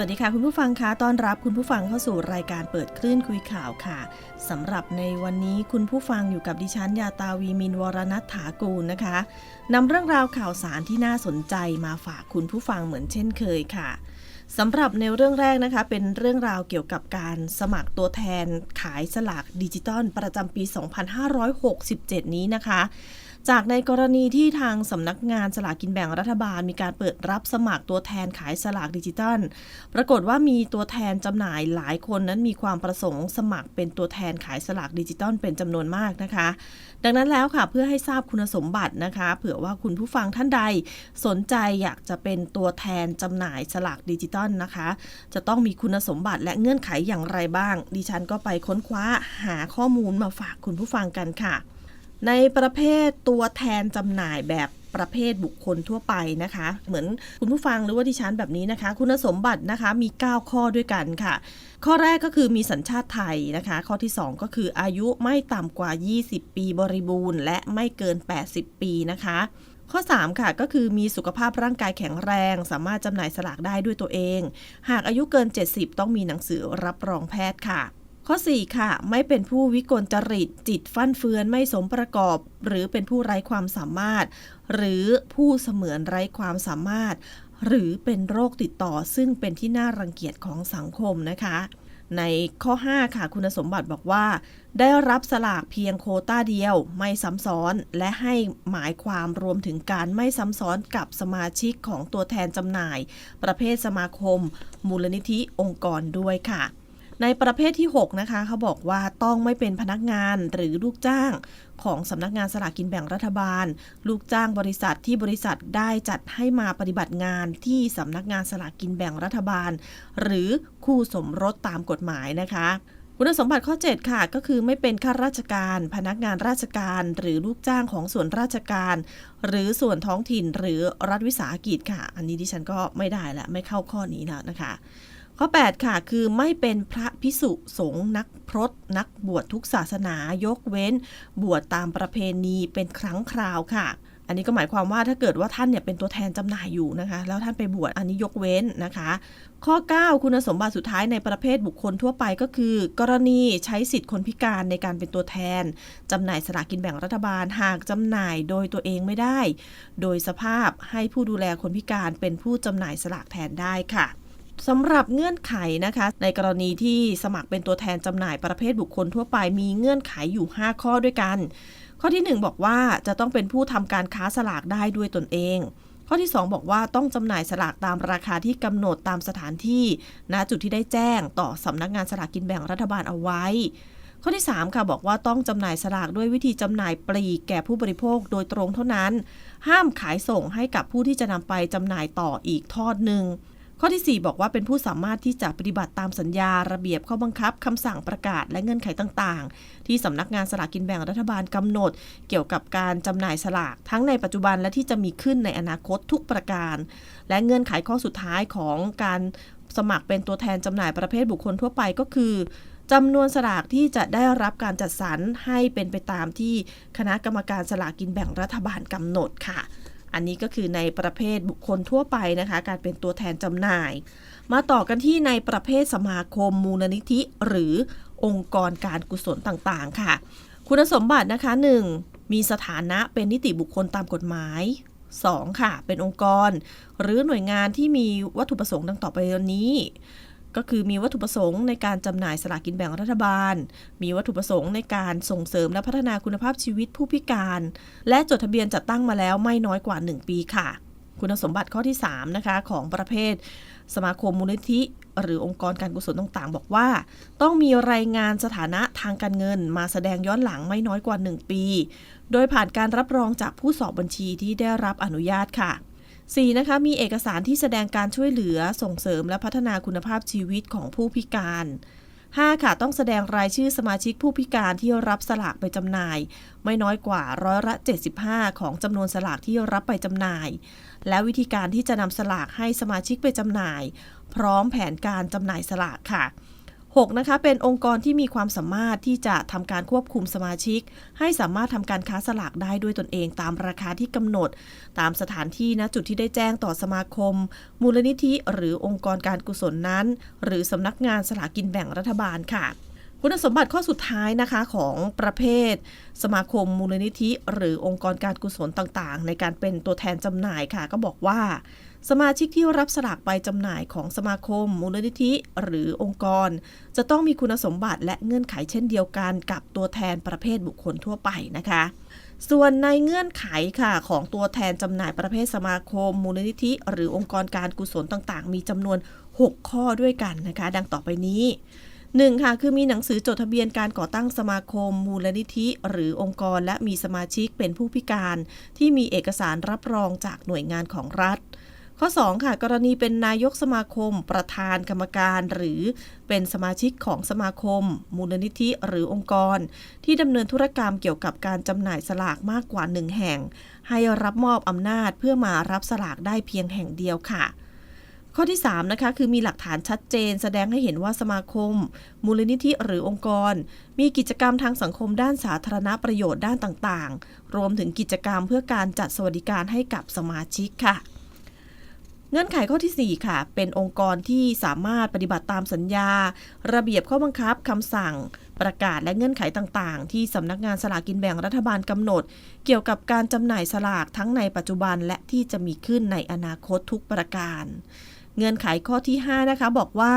วัสดีค่ะคุณผู้ฟังคะต้อนรับคุณผู้ฟังเข้าสู่รายการเปิดคลื่นคุยข่าวค่ะสำหรับในวันนี้คุณผู้ฟังอยู่กับดิฉันยาตาวีมินวรณัฐถากูลนะคะนำเรื่องราวข่าวสารที่น่าสนใจมาฝากคุณผู้ฟังเหมือนเช่นเคยค่ะสำหรับในเรื่องแรกนะคะ เป็นเรื่องราวเกี่ยวกับการสมัครตัวแทนขายสลากดิจิตอลประจำปี 2567 นี้นะคะ จากในกรณีที่ทางสำนักงานสลากกินแบ่งรัฐบาล มีการเปิดรับสมัครตัวแทนขายสลากดิจิตอลปรากฏว่ามีตัวแทนจำหน่ายหลายคนนั้นมีความประสงค์สมัครเป็นตัวแทนขายสลากดิจิตอลเป็นจำนวนมากนะคะ ดังนั้นแล้วค่ะเพื่อให้ทราบคุณสมบัตินะคะ เผื่อว่าคุณผู้ฟังท่านใด สนใจอยากจะเป็นตัวแทนจำหน่ายสลากดิจิตอลนะคะ จะต้องมีคุณสมบัติและเงื่อนไขอย่างไรบ้าง ดิฉันก็ไปค้นคว้าหาข้อมูลมาฝากคุณผู้ฟังกันค่ะ ในประเภทตัวแทนจำหน่ายแบบประเภทบุคคลทั่วไปนะคะ เหมือนคุณผู้ฟังหรือว่าดิฉันแบบนี้นะคะ คุณสมบัตินะคะมี 9 ข้อด้วยกันค่ะ ข้อแรกก็คือมีสัญชาติไทยนะคะ ข้อที่ 2 ก็คืออายุไม่ต่ำกว่า 20 ปีบริบูรณ์ และไม่เกิน 80 ปีนะคะ ข้อ 3 ค่ะก็คือมีสุขภาพร่างกายแข็งแรง สามารถจำหน่ายสลากได้ด้วยตัวเอง หากอายุเกิน 70 ต้องมีหนังสือรับรองแพทย์ค่ะ ข้อ 4 ค่ะ ไม่เป็นผู้วิกลจริต จิตฟั่นเฟือนไม่สมประกอบ หรือเป็นผู้ไร้ความสามารถ หรือผู้เสมือนไร้ความสามารถ หรือเป็นโรคติดต่อซึ่งเป็นที่น่ารังเกียจของสังคมนะคะ ในข้อ 5 ค่ะ คุณสมบัติบอกว่า ได้รับสลากเพียงโคต้าเดียว ไม่ซ้ำซ้อน และให้หมายความรวมถึงการไม่ซ้ำซ้อนกับสมาชิกของตัวแทนจำหน่าย ประเภทสมาคม มูลนิธิองค์กรด้วยค่ะ ในประเภทที่ 6 นะคะ เขาบอกว่าต้องไม่เป็นพนักงานหรือลูกจ้างของสำนักงานสลากกินแบ่งรัฐบาล ลูกจ้างบริษัทที่บริษัทได้จัดให้มาปฏิบัติงานที่สำนักงานสลากกินแบ่งรัฐบาล หรือคู่สมรสตามกฎหมายนะคะคุณสมบัติข้อ 7 ค่ะ ก็คือไม่เป็นข้าราชการ พนักงานราชการ หรือลูกจ้างของส่วนราชการ หรือส่วนท้องถิ่นหรือรัฐวิสาหกิจค่ะ อันนี้ดิฉันก็ไม่ได้ละไม่เข้าข้อนี้แล้วนะคะ ข้อ 8 ค่ะ คือไม่เป็นพระพิสุสงฆ์นักพรตนักบวชทุกศาสนายกเว้น บวชตามประเพณีเป็นครั้งคราวค่ะ อันนี้ก็หมายความว่าถ้าเกิดว่าท่านเนี่ยเป็นตัวแทนจำหน่ายอยู่นะคะ แล้วท่านไปบวชอันนี้ยกเว้นนะคะ ข้อ 9 คุณสมบัติสุดท้ายในประเภทบุคคลทั่วไปก็คือ กรณีใช้สิทธิคนพิการในการเป็นตัวแทนจำหน่ายสลากินแบ่งรัฐบาลหากจำหน่ายโดยตัวเองไม่ได้ โดยสภาพให้ผู้ดูแลคนพิการเป็นผู้จำหน่ายสลากแทนได้ค่ะ สำหรับเงื่อนไขนะคะ ในกรณีที่สมัครเป็นตัวแทนจำหน่ายประเภทบุคคลทั่วไปมีเงื่อนไขอยู่ 5 ข้อด้วยกัน ข้อที่ 1 บอกว่าจะต้องเป็นผู้ทำการค้าสลากได้ด้วยตนเองข้อที่ 2 บอกว่าต้องจำหน่ายสลากตามราคาที่กำหนดตามสถานที่ ณจุดที่ได้แจ้งต่อสำนักงานสลากกินแบ่งรัฐบาลเอาไว้ ข้อที่ 3 ค่ะบอกว่าต้องจำหน่ายสลากด้วยวิธีจำหน่ายปลีกแก่ผู้บริโภคโดยตรงเท่านั้น ห้ามขายส่งให้กับผู้ที่จะนำไปจำหน่ายต่ออีกทอดหนึ่ง ข้อที่ 4 บอกว่าเป็นผู้สามารถที่จะปฏิบัติตามสัญญาระเบียบข้อบังคับคำสั่งประกาศและเงื่อนไขต่างๆ ที่สำนักงานสลากกินแบ่งรัฐบาลกำหนด เกี่ยวกับการจำหน่ายสลากทั้งในปัจจุบันและที่จะมีขึ้นในอนาคตทุกประการ และเงื่อนไขข้อสุดท้ายของการสมัครเป็นตัวแทนจำหน่ายประเภทบุคคลทั่วไปก็คือจำนวนสลากที่จะได้รับการจัดสรรให้เป็นไปตามที่คณะกรรมการสลากกินแบ่งรัฐบาลกำหนดค่ะ อันนี้ก็คือในประเภทบุคคลทั่วไปนะคะ การเป็นตัวแทนจำหน่าย มาต่อกันที่ในประเภทสมาคมมูลนิธิ หรือองค์กรการกุศลต่างๆ ค่ะ คุณสมบัตินะคะ 1. มีสถานะเป็นนิติบุคคลตามกฎหมาย 2. ค่ะ เป็นองค์กร หรือหน่วยงานที่มีวัตถุประสงค์ดังต่อไปนี้ ก็คือมีวัตถุประสงค์ในการจำหน่ายสลากกินแบ่งรัฐบาล มีวัตถุประสงค์ในการส่งเสริมและพัฒนาคุณภาพชีวิตผู้พิการ และจดทะเบียนจัดตั้งมาแล้วไม่น้อยกว่า 1 ปีค่ะ คุณสมบัติข้อที่ 3 นะคะ ของประเภท สมาคมมูลนิธิ หรือองค์กรการกุศลต่างๆ บอกว่า ต้องมีรายงานสถานะทางการเงิน มาแสดงย้อนหลังไม่น้อยกว่า 1 ปี โดยผ่านการรับรองจากผู้สอบบัญชีที่ได้รับอนุญาตค่ะ 4. นะคะมีเอกสารที่แสดงการช่วยเหลือส่งเสริมและพัฒนาคุณภาพชีวิตของผู้พิการ 5. ค่ะต้องแสดงรายชื่อสมาชิกผู้พิการที่รับสลากไปจำหน่าย ไม่น้อยกว่าร้อยละ 75 ของจำนวนสลากที่รับไปจำหน่าย และวิธีการที่จะนำสลากให้สมาชิกไปจำหน่าย พร้อมแผนการจำหน่ายสลากค่ะ 6นะคะเป็นองค์กรที่มีความสามารถที่จะทำการควบคุมสมาชิก ให้สามารถทำการค้าสลากได้ด้วยตนเอง ตามราคาที่กำหนด ตามสถานที่ณจุดที่ได้แจ้งต่อสมาคม มูลนิธิหรือองค์กรการกุศลนั้น หรือสำนักงานสลากกินแบ่งรัฐบาลค่ะคุณสมบัติข้อสุดท้ายนะคะของประเภท สมาคมมูลนิธิ หรือองค์กรการกุศลต่างๆ ในการเป็นตัวแทนจำหน่ายค่ะ ก็บอกว่า สมาชิกที่รับสลากไปจำหน่ายของสมาคม มูลนิธิ หรือองค์กร จะต้องมีคุณสมบัติและเงื่อนไขเช่นเดียวกันกับตัวแทนประเภทบุคคลทั่วไปนะคะ ส่วนในเงื่อนไขค่ะของตัวแทนจำหน่ายประเภทสมาคม มูลนิธิ หรือองค์กรการกุศลต่างๆ มีจำนวน 6 ข้อด้วยกันนะคะ ดังต่อไปนี้ 1. ค่ะคือมีหนังสือจดทะเบียนการก่อตั้งสมาคม มูลนิธิ หรือองค์กร และมีสมาชิกเป็นผู้พิการ ที่มีเอกสารรับรองจากหน่วยงานของรัฐ ข้อ 2 ค่ะ กรณีเป็นนายกสมาคม ประธานกรรมการ หรือเป็นสมาชิกของสมาคม มูลนิธิหรือองค์กร ที่ดำเนินธุรกรรมเกี่ยวกับการจำหน่ายสลากมากกว่า1แห่ง ให้รับมอบอำนาจเพื่อมารับสลากได้เพียงแห่งเดียวค่ะข้อที่ 3 นะคะ คือมีหลักฐานชัดเจน แสดงให้เห็นว่าสมาคม มูลนิธิหรือองค์กร มีกิจกรรมทางสังคมด้านสาธารณประโยชน์ด้านต่าง ๆ รวมถึงกิจกรรมเพื่อการจัดสวัสดิการให้กับสมาชิกค่ะ เงื่อนไขข้อที่ 4 ค่ะ เป็นองค์กรที่สามารถปฏิบัติตามสัญญา ระเบียบข้อบังคับคำสั่ง ประกาศและเงื่อนไขต่างๆ ที่สำนักงานสลากกินแบ่งรัฐบาลกำหนด เกี่ยวกับการจำหน่ายสลากทั้งในปัจจุบันและที่จะมีขึ้นในอนาคตทุกประการ เงื่อนไขข้อที่ 5 นะคะ บอกว่า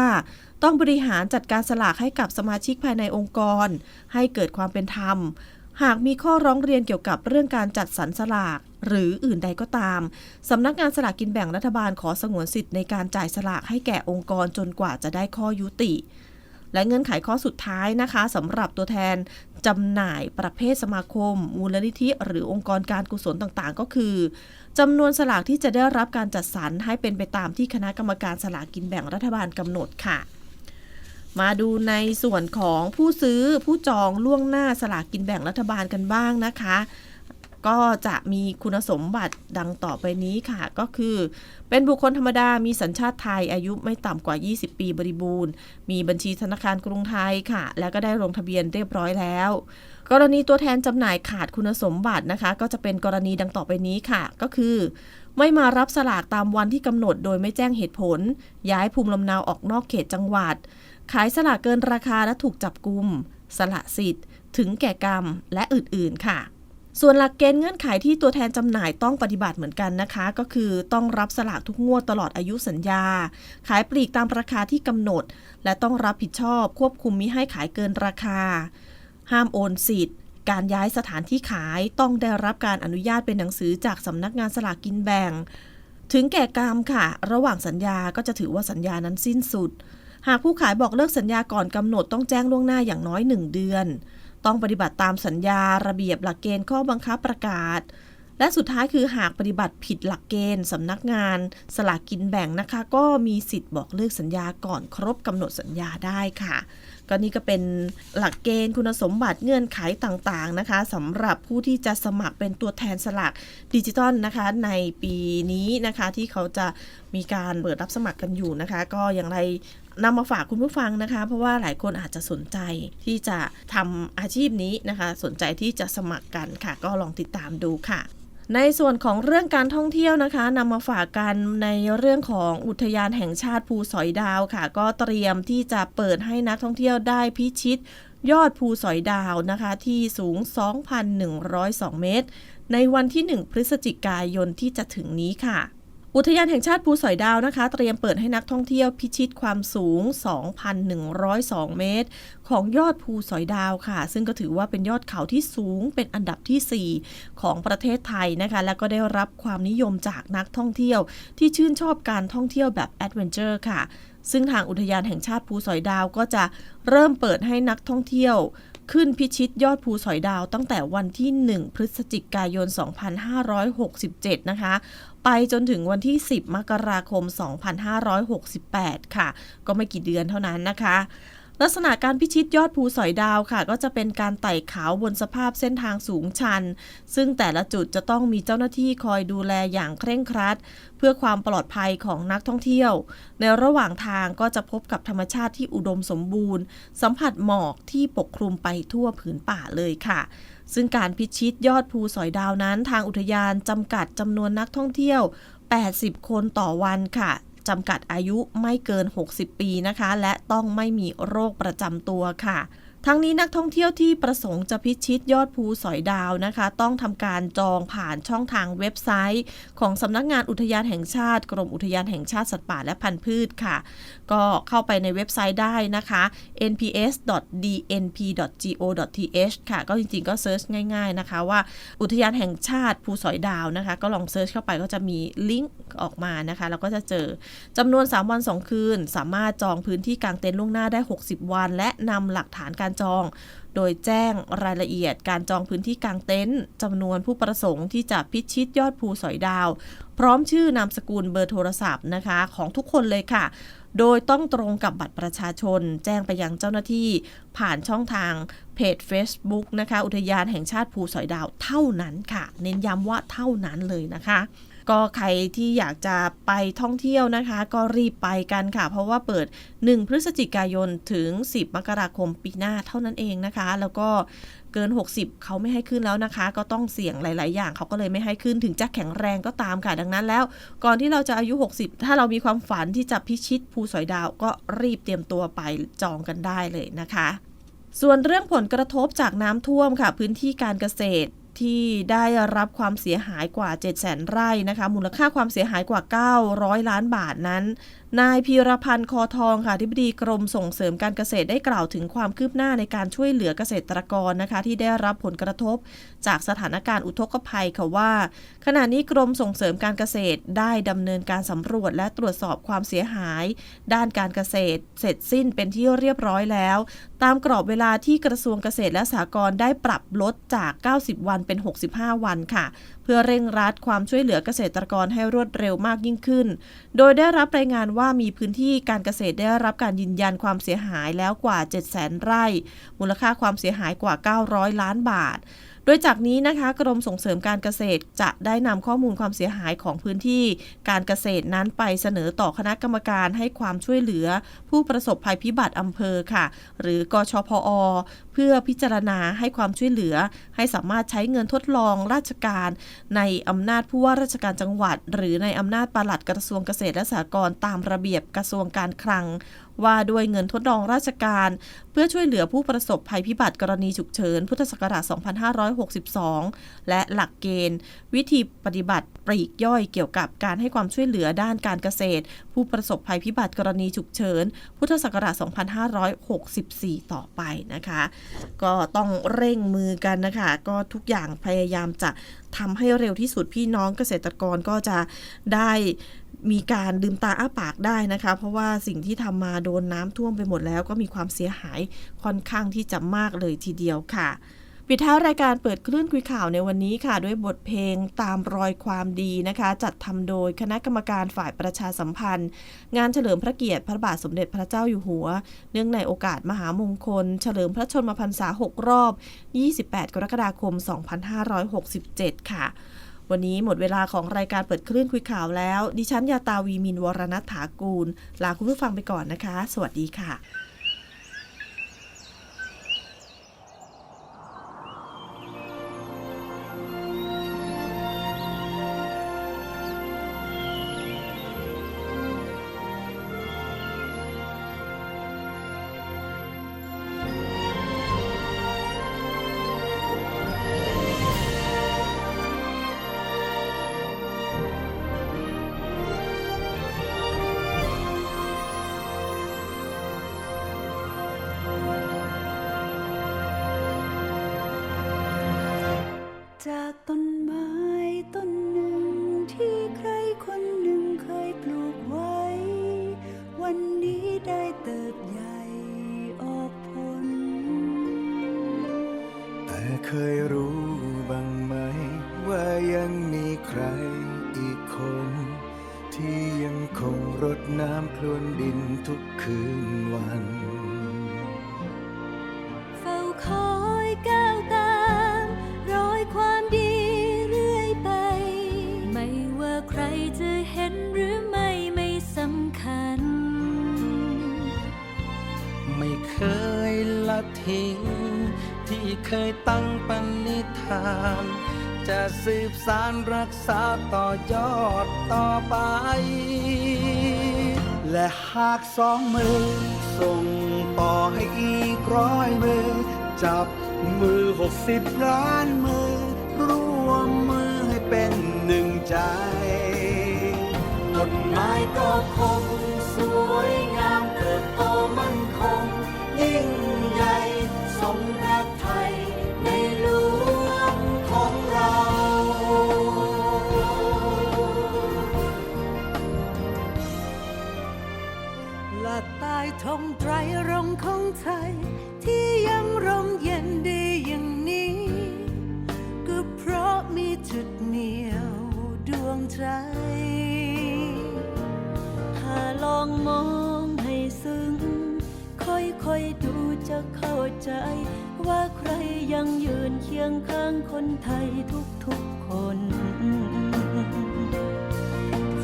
ต้องบริหารจัดการสลากให้กับสมาชิกภายในองค์กร ให้เกิดความเป็นธรรม หากมีข้อร้องเรียนเกี่ยวกับเรื่องการจัดสรรสลาก หรืออื่นใดก็ตาม สำนักงานสลากกินแบ่งรัฐบาลขอสงวนสิทธิ์ในการจ่ายสลากให้แก่องค์กรจนกว่าจะได้ข้อยุติ และเงื่อนไขข้อสุดท้ายนะคะสำหรับตัวแทนจำหน่ายประเภทสมาคม มูลนิธิ หรือองค์กรการกุศลต่างๆ ก็คือจำนวนสลากที่จะได้รับการจัดสรรให้เป็นไปตามที่คณะกรรมการสลากกินแบ่งรัฐบาลกำหนดค่ะมาดูในส่วนของผู้ซื้อผู้จองล่วงหน้าสลากกินแบ่งรัฐบาลกันบ้างนะคะ ก็จะมีคุณสมบัติดังต่อไปนี้ค่ะ ก็คือ เป็นบุคคลธรรมดามีสัญชาติไทยอายุไม่ต่ำกว่า 20 ปีบริบูรณ์ มีบัญชีธนาคารกรุงไทยค่ะ แล้วก็ได้ลงทะเบียนเรียบร้อยแล้ว กรณีตัวแทนจำหน่ายขาดคุณสมบัตินะคะ ก็จะเป็นกรณีดังต่อไปนี้ค่ะ ก็คือ ไม่มารับสลากตามวันที่กำหนดโดยไม่แจ้งเหตุผล ย้ายภูมิลำเนาออกนอกเขตจังหวัด ขายสลากเกินราคาและถูกจับกลุมสละสิทธิ์ ถึงแก่กรรมและอื่นๆค่ะ ส่วนหลักเกณฑ์เงื่อนไขที่ตัวแทนจำหน่ายต้องปฏิบัติเหมือนกันนะคะ ก็คือต้องรับสลากทุกงวดตลอดอายุสัญญา ขายปลีกตามราคาที่กำหนด และต้องรับผิดชอบควบคุมมิให้ขายเกินราคา ห้ามโอนสิทธิ์ การย้ายสถานที่ขายต้องได้รับการอนุญาตเป็นหนังสือจากสำนักงานสลากกินแบ่ง ถึงแก่กรรมค่ะ ระหว่างสัญญาก็จะถือว่าสัญญานั้นสิ้นสุด หากผู้ขายบอกเลิกสัญญาก่อนกำหนดต้องแจ้งล่วงหน้าอย่างน้อย 1 เดือน ต้องปฏิบัติตามสัญญาระเบียบหลักเกณฑ์ข้อบังคับประกาศ และสุดท้ายคือหากปฏิบัติผิดหลักเกณฑ์สำนักงาน สลากกินแบ่งนะคะ ก็มีสิทธิ์บอกเลิกสัญญาก่อนครบกำหนดสัญญาได้ค่ะ ก็นี่ก็เป็นหลักเกณฑ์คุณสมบัติเงื่อนไขต่างๆนะคะสำหรับผู้ที่จะสมัครเป็นตัวแทนสลากดิจิตอลนะคะในปีนี้นะคะที่เขาจะมีการเปิดรับสมัครกันอยู่นะคะ ก็อย่างไรนำมาฝากคุณผู้ฟังนะคะ เพราะว่าหลายคนอาจจะสนใจที่จะทำอาชีพนี้นะคะ สนใจที่จะสมัครกันค่ะ ก็ลองติดตามดูค่ะ ในส่วนของเรื่องการท่องเที่ยวนะคะนำมาฝากกันในเรื่องของอุทยานแห่งชาติภูสอยดาวค่ะ ก็เตรียมที่จะเปิดให้นักท่องเที่ยวได้พิชิต ยอดภูสอยดาวนะคะ ที่สูง 2,102 เมตร ในวันที่ 1 พฤศจิกายนที่จะถึงนี้ค่ะ อุทยานแห่งชาติภูสอยดาวนะคะ เตรียมเปิดให้นักท่องเที่ยวพิชิตความสูง 2,102 เมตร ของยอดภูสอยดาวค่ะ ซึ่งก็ถือว่าเป็นยอดเขาที่สูงเป็นอันดับที่ 4 ของประเทศไทยนะคะ และก็ได้รับความนิยมจากนักท่องเที่ยว ที่ชื่นชอบการท่องเที่ยวแบบแอดเวนเจอร์ค่ะ ซึ่งทางอุทยานแห่งชาติภูสอยดาวก็จะเริ่มเปิดให้นักท่องเที่ยวขึ้นพิชิตยอดภูสอยดาวตั้งแต่วันที่ 1 พฤศจิกายน 2567 นะคะ ไปจนถึงวันที่ 10 มกราคม 2568 ค่ะ ก็ไม่กี่เดือนเท่านั้นนะคะ ลักษณะการพิชิตยอดภูสอยดาวค่ะ ก็จะเป็นการไต่เขาบนสภาพเส้นทางสูงชัน ซึ่งแต่ละจุดจะต้องมีเจ้าหน้าที่คอยดูแลอย่างเคร่งครัด เพื่อความปลอดภัยของนักท่องเที่ยว ในระหว่างทางก็จะพบกับธรรมชาติที่อุดมสมบูรณ์ สัมผัสหมอกที่ปกคลุมไปทั่วผืนป่าเลยค่ะซึ่งการพิชิตยอดภูสอยดาวนั้น ทางอุทยานจำกัดจำนวนนักท่องเที่ยว 80 คนต่อวันค่ะ จำกัดอายุไม่เกิน 60 ปีนะคะ และต้องไม่มีโรคประจำตัวค่ะ ทั้งนี้นักท่องเที่ยวที่ประสงค์จะพิชิตยอดภูสอยดาวนะคะ ต้องทำการจองผ่านช่องทางเว็บไซต์ ของสำนักงานอุทยานแห่งชาติ กรมอุทยานแห่งชาติสัตว์ป่าและพันธุ์พืชค่ะ ก็เข้าไปในเว็บไซต์ได้นะคะ nps.dnp.go.th ค่ะ ก็จริงๆก็เซิร์ชง่าย ๆนะคะ ว่าอุทยานแห่งชาติภูสอยดาวนะคะ ก็ลองเซิร์ชเข้าไปก็จะมีลิงก์ออกมานะคะแล้วก็จะเจอจำนวน 3 วัน 2 คืน สามารถจองพื้นที่กางเต็นท์ล่วงหน้าได้ 60 วัน และนำหลักฐานการจอง โดยแจ้งรายละเอียดการจองพื้นที่กลางเต็นท์จำนวนผู้ประสงค์ที่จะพิชิตยอดภูสอยดาว พร้อมชื่อนามสกุลเบอร์โทรศัพท์นะคะของทุกคนเลยค่ะ โดยต้องตรงกับบัตรประชาชน แจ้งไปยังเจ้าหน้าที่ผ่านช่องทางเพจ Facebook นะคะ อุทยานแห่งชาติภูสอยดาวเท่านั้นค่ะ เน้นย้ำว่าเท่านั้นเลยนะคะ ก็ใครที่อยากจะไปท่องเที่ยวนะคะ ก็รีบไปกันค่ะ เพราะว่าเปิด 1 พฤศจิกายนถึง 10 มกราคมปีหน้าเท่านั้นเองนะคะ แล้วก็เกิน 60 เขาไม่ให้ขึ้นแล้วนะคะ ก็ต้องเสี่ยงหลาย ๆ อย่างเขาก็เลยไม่ให้ขึ้นถึงจะแข็งแรงก็ตามค่ะ ดังนั้นแล้ว ก่อนที่เราจะอายุ 60 ถ้าเรามีความฝันที่จะพิชิตภูสอยดาวก็รีบเตรียมตัวไปจองกันได้เลยนะคะ ส่วนเรื่องผลกระทบจากน้ำท่วมค่ะ พื้นที่การเกษตร ที่ได้รับความเสียหายกว่า 7 0 0 0 0 0 ไร่นะคะ มูลค่าความเสียหายกว่า 900 ล้านบาทนั้น นายพีรพันธ์คอทองค่ะที่บดีกรมส่งเสริมการเกษตรได้กล่าวถึงความคืบหน้าในการช่วยเหลือเกษตรกรนะคะ ที่ได้รับผลกระทบจากสถานการณ์อุทกภัยค่ะว่า ขณะนี้กรมส่งเสริมการเกษตรได้ดำเนินการสำรวจและตรวจสอบความเสียหาย ด้านการเกษตร เสร็จสิ้นเป็นที่เรียบร้อยแล้ว ตามกรอบเวลาที่กระทรวงเกษตรและสหกรณ์ได้ปรับลดจาก 90 วันเป็น 65 วันค่ะเพื่อเร่งรัดความช่วยเหลือเกษตรกรให้รวดเร็วมากยิ่งขึ้น โดยได้รับรายงานว่ามีพื้นที่การเกษตรได้รับการยืนยันความเสียหายแล้วกว่า 700,000 ไร่ มูลค่าความเสียหายกว่า 900 ล้านบาท โดยจากนี้นะคะ กรมส่งเสริมการเกษตรจะได้นำข้อมูลความเสียหายของพื้นที่การเกษตรนั้นไปเสนอต่อคณะกรรมการให้ความช่วยเหลือ ผู้ประสบภัยพิบัติอำเภอค่ะ หรือกชพอเพื่อพิจารณาให้ความช่วยเหลือ ให้สามารถใช้เงินทดลองราชการ ในอำนาจผู้ว่าราชการจังหวัด หรือในอำนาจปลัดกระทรวงเกษตรและสหกรณ์ตามระเบียบกระทรวงการคลังว่าด้วยเงินทดลองราชการ เพื่อช่วยเหลือผู้ประสบภัยพิบัติกรณีฉุกเฉิน พุทธศักราช 2562 และหลักเกณฑ์ วิธีปฏิบัติปลีกย่อยเกี่ยวกับการให้ความช่วยเหลือด้านการเกษตร ผู้ประสบภัยพิบัติกรณีฉุกเฉิน พุทธศักราช 2564 ต่อไปนะคะ ก็ต้องเร่งมือกันนะคะ ก็ทุกอย่างพยายามจะทำให้เร็วที่สุดพี่น้องเกษตรกรก็จะได้ มีการลืมตาอ้าปากได้นะคะ เพราะว่าสิ่งที่ทำมาโดนน้ำท่วมไปหมดแล้ว ก็มีความเสียหายค่อนข้างที่จะมากเลยทีเดียวค่ะปิดท้ายรายการเปิดคลื่นคุยข่าวในวันนี้ค่ะ ด้วยบทเพลงตามรอยความดีนะคะ จัดทำโดยคณะกรรมการฝ่ายประชาสัมพันธ์ งานเฉลิมพระเกียรติพระบาทสมเด็จพระเจ้าอยู่หัว เนื่องในโอกาสมหามงคล เฉลิมพระชนมพรรษา 6 รอบ 28 กรกฎาคม 2567 ค่ะ วันนี้หมดเวลาของรายการเปิดคลื่นคุยข่าวแล้ว ดิฉันยาตาวีมินวรณัฐถากูล ลาคุณผู้ฟังไปก่อนนะคะ สวัสดีค่ะ จากต้นไม้ต้น ละทิ้ง ที่เคยตั้งปณิธาน จะสืบสารรักษาต่อยอดต่อไป และหากสองมือ ส่งต่อให้อีกร้อยมือ จับมือหกสิบล้านมือ ร่วมมือให้เป็นหนึ่งใจกฎหมายก็คงสวยงามเติบโตมั่นคงยิ่ง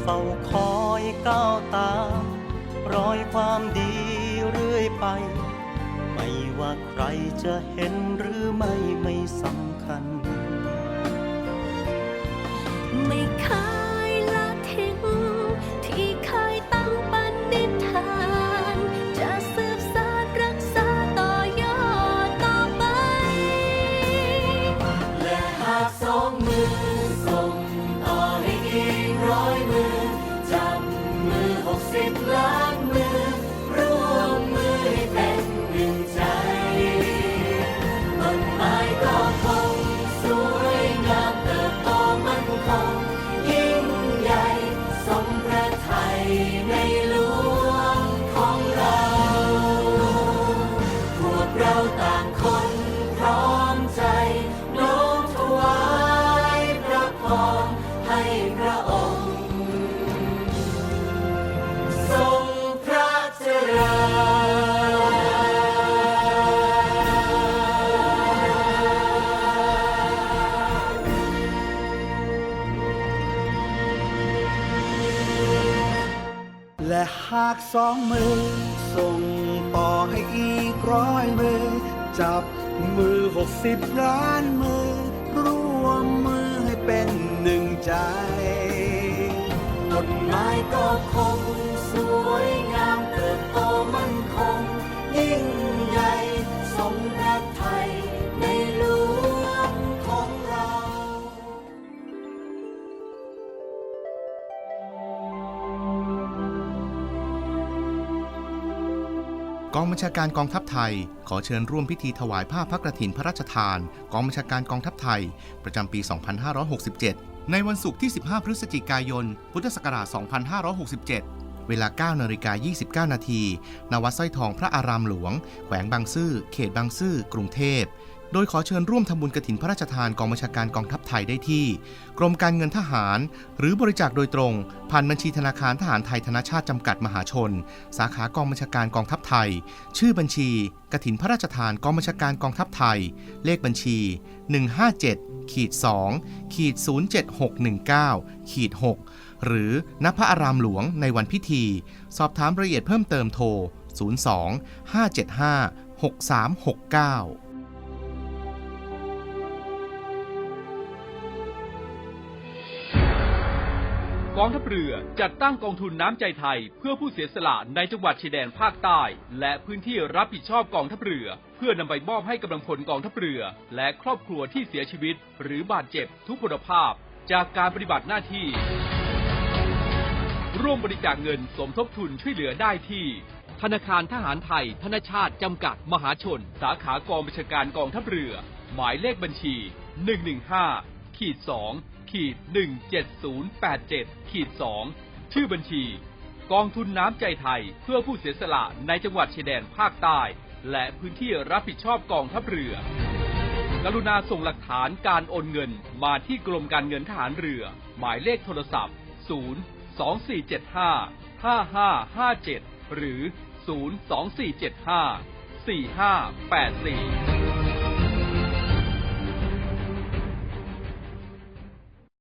เฝ้าคอยก้าวตาม รอยความดีเรื่อยไป ไม่ว่าใครจะเห็นหรือไม่ไม่สำคัญ ไม่เคย แต่หากสองมือ ส่งต่อให้อีกร้อยมือ จับมือหกสิบล้านมือ ร่วมมือให้เป็นหนึ่งใจกฎหมายก็คง สวยงามเติบโตมั่นคง องบัญชาการกองทัพไทย ขอเชิญร่วมพิธีถวายผ้าพระกรถินพระราชทาน กองบัญชาการกองทัพไทย ประจำปี 2567 ในวันศุกร์ที่ 15 พฤศจิกายน พุทธศักราช 2567 เวลา 9นาฬิกา29 นาที ณ วัดสร้อยทองพระอารามหลวง แขวงบางซื่อ เขตบางซื่อ กรุงเทพ โดยขอเชิญร่วมทำบุญกฐินพระราชทานกองบัญชาการกองทัพไทยได้ที่ กรมการเงินทหาร หรือบริจาคโดยตรง ผ่านบัญชีธนาคารทหารไทยธนชาติจำกัดมหาชน สาขากองบัญชาการกองทัพไทย ชื่อบัญชีกฐินพระราชทานกองบัญชาการกองทัพไทย เลขบัญชี 157ขีด2ขีด07619ขีด6หรือณพระอารามหลวงในวันพิธี สอบถามรายละเอียดเพิ่มเติมโทร 02 575 6369 องทัพเรือจัดตั้งกองทุนน้ำใจไทย เพื่อผู้เสียสละในจังหวัดชายแดนภาคใต้ และพื้นที่รับผิดชอบกองทัพเรือ เพื่อนำไปมอบให้กำลังพลกองทัพเรือ และครอบครัวที่เสียชีวิต หรือบาดเจ็บทุกพลภาพ จากการปฏิบัติหน้าที่ ร่วมบริจาคเงินสมทบทุนช่วยเหลือได้ที่ ธนาคารทหารไทย ธนชาติจำกัดมหาชน สาขากองบัญชาการกองทัพเรือ หมายเลขบัญชี 115ขีด2 ขีด17087ขีด2ชื่อบัญชี กองทุนน้ำใจไทยเพื่อผู้เสียสละในจังหวัดชายแดนภาคใต้ และพื้นที่รับผิดชอบกองทัพเรือ กรุณาส่งหลักฐานการโอนเงินมาที่กรมการเงินทหารเรือ หมายเลขโทรศัพท์ 0 2475 5557 หรือ 0 2475 4584